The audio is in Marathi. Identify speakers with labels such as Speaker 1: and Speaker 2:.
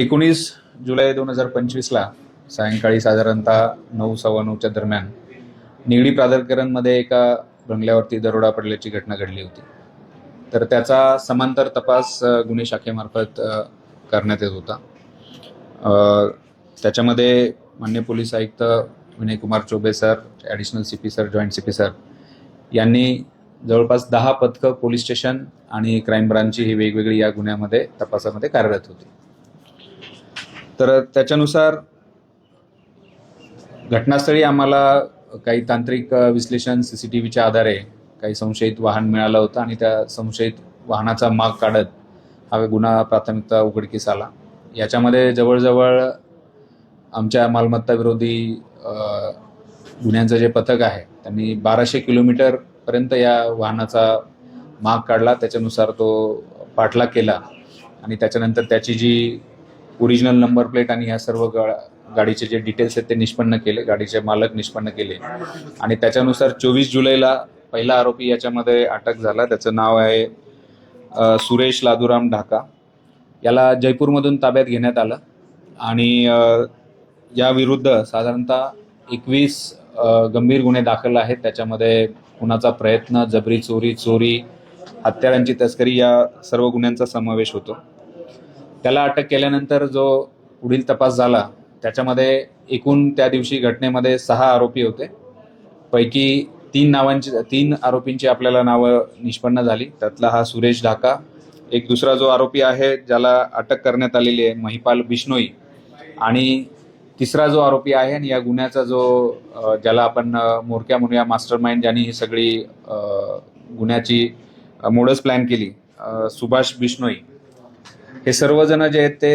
Speaker 1: एकोणीस जुलै दोन हजार पंचवीसला सायंकाळी साधारणतः नऊ सव्वा नऊच्या दरम्यान निगडी प्राधिकरणमध्ये एका बंगल्यावरती दरोडा पडल्याची घटना घडली होती. तर त्याचा समांतर तपास गुन्हे शाखेमार्फत करण्यात येत होता. त्याच्यामध्ये मान्य पोलीस आयुक्त Vinaykumar Choubey sir additional C P sir joint C P sir यांनी जवळपास दहा पथकं पोलीस स्टेशन आणि क्राईम ब्रांचची ही वेगवेगळी या गुन्ह्यामध्ये तपासामध्ये कार्यरत होती. तर त्याच्यानुसार घटनास्थळी आम्हाला काही तांत्रिक विश्लेषण सी सी टी व्हीच्या आधारे काही संशयित वाहन मिळालं होतं आणि त्या संशयित वाहनाचा माग काढत हा गुन्हा प्राथमिकता उघडकीस आला. याच्यामध्ये जवळजवळ आमच्या मालमत्ता विरोधी गुन्ह्यांचं जे पथक आहे त्यांनी बाराशे किलोमीटरपर्यंत या वाहनाचा माग काढला. त्याच्यानुसार तो पाठलाग केला आणि त्याच्यानंतर त्याची जी ओरिजिनल नंबर प्लेट आणि ह्या सर्व गा गाडीचे जे डिटेल्स आहेत ते निष्पन्न केले गाडीचे मालक निष्पन्न केले. आणि त्याच्यानुसार चोवीस जुलैला पहिला आरोपी याच्यामध्ये अटक झाला. त्याचं नाव आहे सुरेश लादुराम ढाका. याला जयपूरमधून ताब्यात घेण्यात आलं. आणि याविरुद्ध या विरुद्ध साधारणतः एकवीस गंभीर गुन्हे दाखल आहेत. त्याच्यामध्ये कुणाचा प्रयत्न जबरी चोरी चोरी हत्यारांची तस्करी या सर्व गुन्ह्यांचा समावेश होतो. त्याला अटक केल्यानंतर जो पुढील तपास झाला त्याच्यामध्ये एकूण त्या दिवशी घटनेमध्ये सहा आरोपी होते. पैकी तीन नावांची तीन आरोपींची आपल्याला नावं निष्पन्न झाली. त्यातला हा सुरेश ढाका. एक दुसरा जो आरोपी आहे ज्याला अटक करण्यात आलेली आहे महिपाल बिश्नोई. आणि तिसरा जो आरोपी आहे आणि या गुन्ह्याचा जो ज्याला आपण मोरक्या म्हणूया मास्टर माइंड ज्यांनी ही सगळी गुन्ह्याची मोडस प्लॅन केली सुभाष बिश्नोई. हे सर्वजण जे आहेत ते